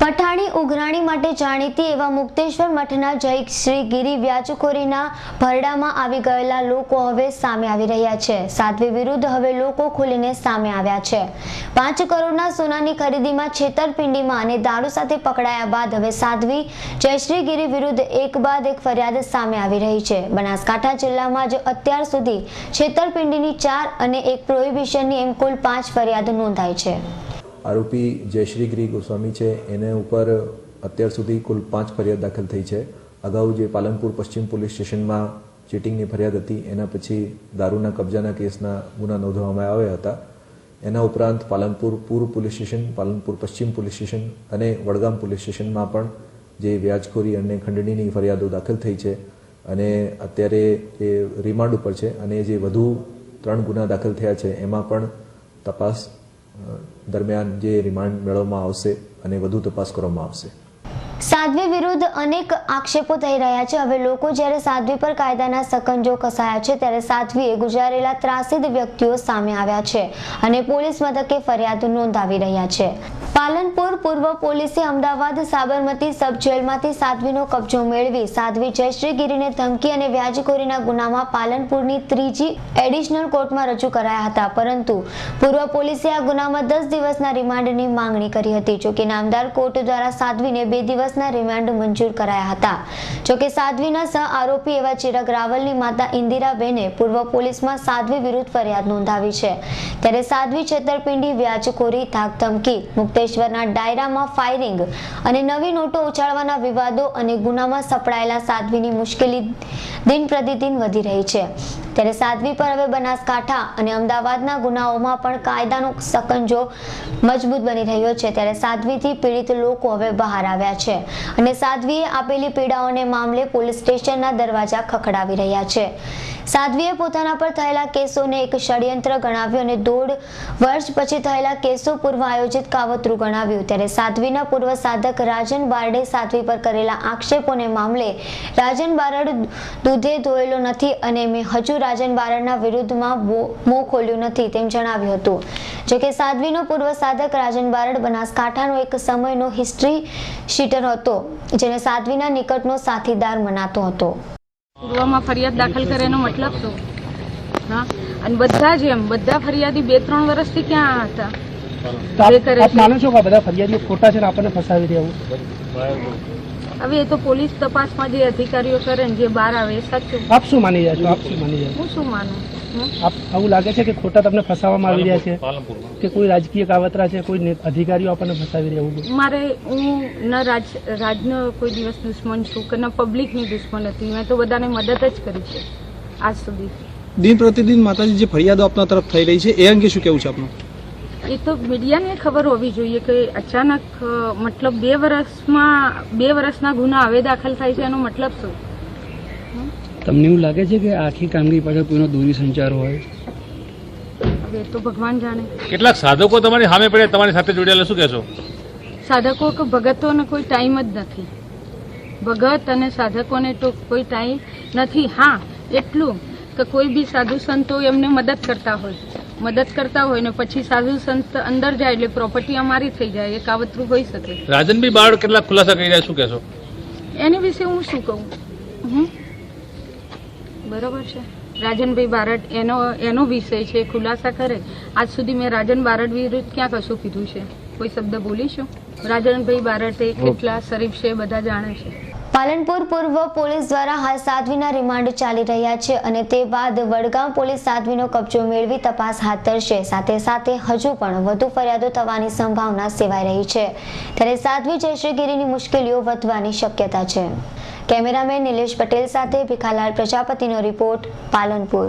પઠાણી, ઉઘરાણી માટે જાણીતી એવા મુક્તેશ્વર મઠના જય શ્રી ગિરી વ્યાજખોરીના ભરડામાં આવી ગયેલા લોકો હવે સામે આવી રહ્યા છે. સાધ્વી વિરુદ્ધ હવે લોકો ખુલીને સામે આવ્યા છે. પાંચ કરોડના સોનાની ખરીદીમાં છેતરપિંડીમાં અને દારૂ સાથે પકડાયા બાદ હવે સાધ્વી જયશ્રી ગિરી વિરુદ્ધ એક બાદ એક ફરિયાદ સામે આવી રહી છે. બનાસકાંઠા જિલ્લામાં જ અત્યાર સુધી છેતરપિંડીની ચાર અને એક પ્રોહિબિશનની એમ કુલ પાંચ ફરિયાદ નોંધાઈ છે. આરોપી જયશ્રી ગોસ્વામી છે. એને ઉપર અત્યાર સુધી કુલ પાંચ ફરિયાદ દાખલ થઈ છે. અગાઉ જે પાલનપુર પશ્ચિમ પોલીસ સ્ટેશનમાં ચીટિંગની ફરિયાદ હતી, એના પછી દારૂના કબજાના કેસના ગુના નોંધવામાં આવ્યા હતા. એના ઉપરાંત પાલનપુર પૂર્વ પોલીસ સ્ટેશન, પાલનપુર પશ્ચિમ પોલીસ સ્ટેશન અને વડગામ પોલીસ સ્ટેશનમાં પણ જે વ્યાજખોરી અને ખંડણીની ફરિયાદો દાખલ થઈ છે અને અત્યારે એ રિમાન્ડ ઉપર છે અને જે વધુ ત્રણ ગુના દાખલ થયા છે, એમાં પણ તપાસ દરમિયાન જે રિમાન્ડ મેળવવામાં આવશે અને વધુ તપાસ કરવામાં આવશે. સાધ્વી વિરુદ્ધ અનેક આક્ષેપો થઈ રહ્યા છે. હવે લોકો જ્યારે સાધ્વી પર કાયદાના સકંજો કસાયા છે, ત્યારે સાધ્વીએ ગુજારેલા ત્રાસિદ વ્યક્તિઓ સામે આવ્યા છે અને પોલીસ મથકે ફરિયાદ નોંધાવી રહ્યા છે. પાલનપુર પૂર્વ પોલીસે અમદાવાદ સાબરમતી સબ જેલમાંથી સાધ્વીનો કબજો મેળવી સાધ્વી જયશ્રી ગીરીને ધમકી અને વ્યાજખોરીના ગુનામાં પાલનપુરની ત્રીજી એડિશનલ કોર્ટમાં રજૂ કરાયા હતા. પરંતુ પૂર્વ પોલીસે આ ગુનામાં દસ દિવસના રિમાન્ડની માંગણી કરી હતી જોકે નામદાર કોર્ટ દ્વારા સાધ્વીને બે દિવસના રિમાન્ડ મંજૂર કરાયા હતા. જોકે સાધ્વીના સહ આરોપી એવા ચિરાગ રાવલની માતા ઇન્દિરાબેને પૂર્વ પોલીસમાં સાધ્વી વિરુદ્ધ ફરિયાદ નોંધાવી છે. ત્યારે સાધ્વી છેતરપિંડી, વ્યાજખોરી ધાક ધમકી મુક્તેશ્વરના ડાયરામાં ફાયરિંગ અને નવી નોટો ઉછાળવાના વિવાદો અને ગુનામાં સપડાયેલા સાધ્વીની મુશ્કેલી દિન પ્રતિદિન વધી રહી છે. ત્યારે સાધ્વી પર હવે બનાસકાંઠા અને અમદાવાદના ગુનાઓમાં પણ કાયદાનો સકંજો મજબૂત બની રહ્યો છે. ત્યારે સાધ્વીથી પીડિત લોકો હવે બહાર આવ્યા છે અને સાધ્વીએ આપેલી પીડાઓને મામલે પોલીસ સ્ટેશનના દરવાજા ખખડાવી રહ્યા છે. સાધ્વીએ પોતાના પર થયેલા કેસોને એક ષડયંત્ર ગણાવ્યું અને દોઢ વર્ષ પછી થયેલા કેસો પૂર્વ આયોજિત કાવતરું ગણાવ્યું. ત્યારે સાધ્વીના પૂર્વ સાધક રાજન બારડે સાધ્વી પર કરેલા આક્ષેપોને મામલે રાજન બારડ દૂધે ધોયેલો નથી અને મેં હજુ રાજન બારડના વિરુદ્ધમાં મોં ખોલ્યું નથી તેમ જણાવ્યું હતું. જોકે સાધ્વીનો પૂર્વ સાધક રાજન બારડ બનાસકાંઠાનો એક સમયનો હિસ્ટ્રી શીટર હતો, જેને સાધ્વીના નિકટનો સાથીદાર મનાતો હતો. પૂર્વમાં ફરિયાદ દાખલ કરે એનો મતલબ તો હા? અને બધા જ એમ, બધા ફરિયાદી બે ત્રણ વર્ષથી ક્યાં હતા? તો આપ. માનો છો કે બધા ફરિયાદીઓ ખોટા છે ને આપણને ફસાવી રહ્યા હવે એ તો પોલીસ તપાસમાં જે અધિકારીઓ કરે ને જે બહાર આવે એ સાચું. આપ શું માની રહ્યા છો? આપ શું માની રહ્યા હું શું માનું? આપ આવું લાગે છે કે ખોટા તમને ફસાવવામાં આવી રહ્યા છે? કે કોઈ રાજકીય કાવતરા છે? કોઈ ને- અધિકારીઓ આપણને ફસાવી રહ્યા મારે હું ન રાજ રાજનો કોઈ દિવસ દુશ્મન છું કે ન પબ્લિકની દુશ્મન હતી. મેં તો બધાને મદદ જ કરી છે આજ સુધી. દિન પ્રતિદિન માતાજી જે ફરિયાદો આપના તરફ થઈ રહી છે એ અંગે શું કેવું છે આપનું? એ તો મીડિયાને ખબર હોવી જોઈએ કે અચાનક મતલબ બે વર્ષમાં બે વર્ષના ગુના હવે દાખલ થાય છે એનો મતલબ શું? તમને એવું લાગે છે કે આખી કામગીરી પાછળ કોઈનો દૂરી સંચાર હોય? હવે એ તો ભગવાન જાણે. કેટલાક સાધકો તમારી સામે પડે તમારી સાથે જોડાયેલા શું કહેશો? સાધકો કે ભગતોને કોઈ ટાઈમ જ નથી. ભગત અને સાધકોને તો કોઈ ટાઈમ નથી. હા એટલું કે કોઈ બી સાધુ સંતો એમને મદદ કરતા હોય. મદદ કરતા હોય ને પછી સાધુ સંત અંદર જાય એટલે પ્રોપર્ટી અમારી થઈ જાય એ કાવતરું હોઈ શકે. રાજનભાઈ બાળ કેટલા ખુલાસા કરી રહ્યા શું કહેશો? એની વિશે હું શું કહું? હમ? બરોબર છે. રાજનભાઈ બારડ એનો એનો વિષય છે ખુલાસા કરે. આજ સુધી મેં રાજન બારડ વિરુદ્ધ ક્યાં કશું કીધું છે? કોઈ શબ્દ બોલીશું? રાજનભાઈ બારડ એ કેટલા શરીફ છે બધા જાણે છે. પાલનપુર પૂર્વ પોલીસ દ્વારા હાલ સાધ્વીના રિમાન્ડ ચાલી રહ્યા છે અને તે બાદ વડગામ પોલીસ સાધ્વીનો કબજો મેળવી તપાસ હાથ ધરશે. સાથે સાથે હજુ પણ વધુ ફરિયાદો થવાની સંભાવના સેવાઈ રહી છે. ત્યારે સાધ્વી જયશ્રીગીરીની મુશ્કેલીઓ વધવાની શક્યતા છે. કેમેરામેન નિલેશ પટેલ સાથે ભીખાલાલ પ્રજાપતિનો રિપોર્ટ પાલનપુર.